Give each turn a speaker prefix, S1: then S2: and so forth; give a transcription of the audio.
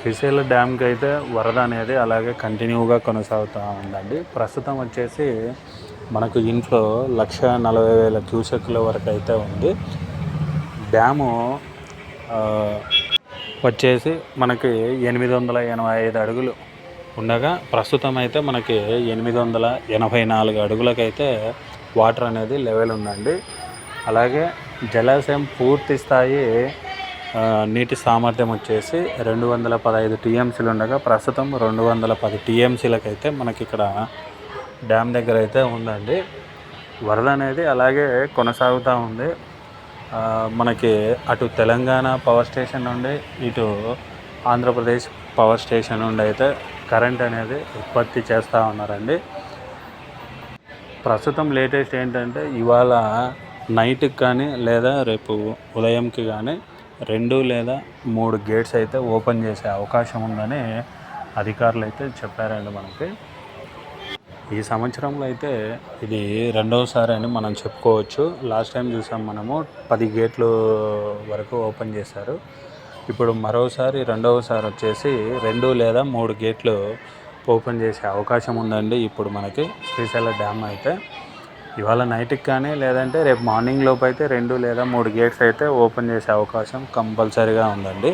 S1: శ్రీశైల డ్యామ్కి అయితే వరద అనేది అలాగే కంటిన్యూగా కొనసాగుతూ ఉందండి. ప్రస్తుతం వచ్చేసి మనకు ఇంట్లో లక్ష నలభై వేల క్యూసెక్ల వరకు అయితే ఉంది. డ్యాము వచ్చేసి మనకి ఎనిమిది వందల ఎనభై ఐదు అడుగులు ఉండగా ప్రస్తుతం అయితే మనకి ఎనిమిది వందల ఎనభై నాలుగు అడుగులకైతే వాటర్ అనేది లెవెల్ ఉందండి. అలాగే జలాశయం పూర్తి స్థాయి నీటి సామర్థ్యం వచ్చేసి రెండు వందల పదహైదు టీఎంసీలు ఉండగా ప్రస్తుతం రెండు వందల పది టీఎంసీలకైతే మనకి ఇక్కడ డ్యామ్ దగ్గర అయితే ఉందండి. వరద అనేది అలాగే కొనసాగుతూ ఉంది. మనకి అటు తెలంగాణ పవర్ స్టేషన్ నుండి ఇటు ఆంధ్రప్రదేశ్ పవర్ స్టేషన్ నుండి అయితే కరెంట్ అనేది ఉత్పత్తి చేస్తూ ఉన్నారండి. ప్రస్తుతం లేటెస్ట్ ఏంటంటే ఇవాళ నైట్కి కానీ లేదా రేపు ఉదయంకి కానీ రెండు లేదా మూడు గేట్స్ అయితే ఓపెన్ చేసే అవకాశం ఉందని అధికారులు అయితే చెప్పారండి మనకి. ఈ సంవత్సరంలో అయితే ఇది రెండవసారి అని మనం చెప్పుకోవచ్చు. లాస్ట్ టైం చూసాం మనము పది గేట్లు వరకు ఓపెన్ చేశారు. ఇప్పుడు మరోసారి రెండవసారి వచ్చేసి రెండు లేదా మూడు గేట్లు ఓపెన్ చేసే అవకాశం ఉందండి. ఇప్పుడు మనకి శ్రీశైల డ్యామ్ అయితే. ఇవాళ నైట్కి కానీ లేదంటే రేపు మార్నింగ్ లోపు అయితే రెండు లేదా మూడు గేట్స్ అయితే ఓపెన్ చేసే అవకాశం కంపల్సరీగా ఉందండి.